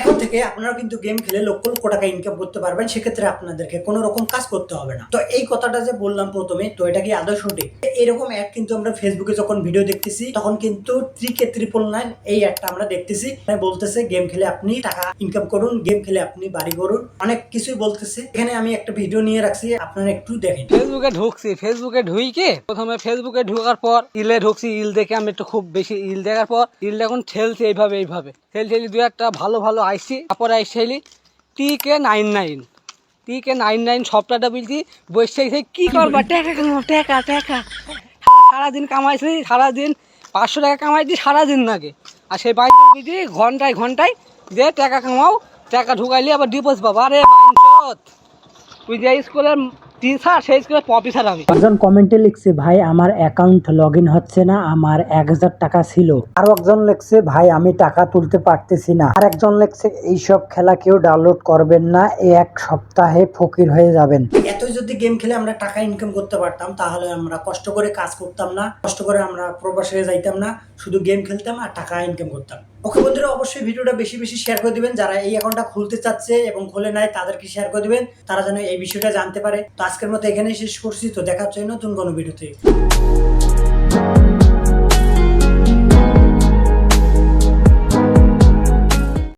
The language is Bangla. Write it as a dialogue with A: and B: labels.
A: এখন থেকে আপনারা কিন্তু গেম খেলে লক্ষ লক্ষ টাকা ইনকাম করতে পারবেন, সেক্ষেত্রে আপনাদেরকে কোনো রকম কাজ করতে হবে না। তো এই কথাটা যে বললাম প্রথমে, তো এটা কি আদৌ সঠিক? এরকম অ্যাড কিন্তু আমরা ফেসবুকে যখন ভিডিও দেখতেছি, তখন কিন্তু থ্রি কে ত্রিপল নাইন এই অ্যাডটা আমরা দেখতেছি। বলতেছে গেম খেলে আপনি টাকা ইনকাম করুন গেম খেলে আপনি বাড়ি করুন অনেক কিছুই বলতেছে। এখানে আমি একটা ভিডিও নিয়ে রাখছি, আপনারা একটু দেখেন।
B: ফেসবুকে ঢুকছি ফেসবুকে ঢুইকে প্রথমে ফেসবুকে ঢুকার পর, ইলে ঢুকছি, ইল দেখে আমি একটু খুব বেশি ইল দেখার পর ইল এখন ঠেলছি এইভাবে এইভাবে। ঠেল ঠেলি দু একটা ভালো ভালো আইসি তারপরে I see T K nine nine. T K nine nine সপ্তাহটা বলছি বসে কি করবা? টাকা কামাও টাকা টাকা। সারাদিন কামাইছি সারাদিন পাঁচশো টাকা কামাইছি সারাদিন নাকি আর সেই বাড়িতে বুঝি ঘন্টায় ঘন্টায় যে টাকা কামাও টাকা ঢুকাইলি আবার ডিপোজ পাবো। আরে যে স্কুলের
A: একজন কমেন্টে লিখছে, ভাই, আমার অ্যাকাউন্ট লগ হচ্ছে না, আমার এক হাজার টাকা ছিল। আরও একজন লিখছে, ভাই, আমি টাকা তুলতে পারতেছি না। আর একজন লিখছে, এইসব খেলা কেউ ডাউনলোড করবেন না এক সপ্তাহে ফকির হয়ে যাবেন। যদি গেম খেলে আমরা টাকা ইনকাম করতে পারতাম, তাহলে আমরা কষ্ট করে কাজ করতাম না, কষ্ট করে আমরা প্রবাসে যাইতাম না, শুধু গেম খেলতাম আর টাকা ইনকাম করতাম। ওকে বন্ধুরা, অবশ্যই ভিডিওটা বেশি বেশি শেয়ার করে দিবেন। যারা এই অ্যাকাউন্টটা খুলতে চাচ্ছে এবং খুলে নেয় তাদেরকে শেয়ার করে দিবেন। তারা যেন এই বিষয়টা জানতে পারে। তো আজকের মতো এখানেই শেষ করছি। তো দেখা হচ্ছে নতুন কোনো ভিডিওতে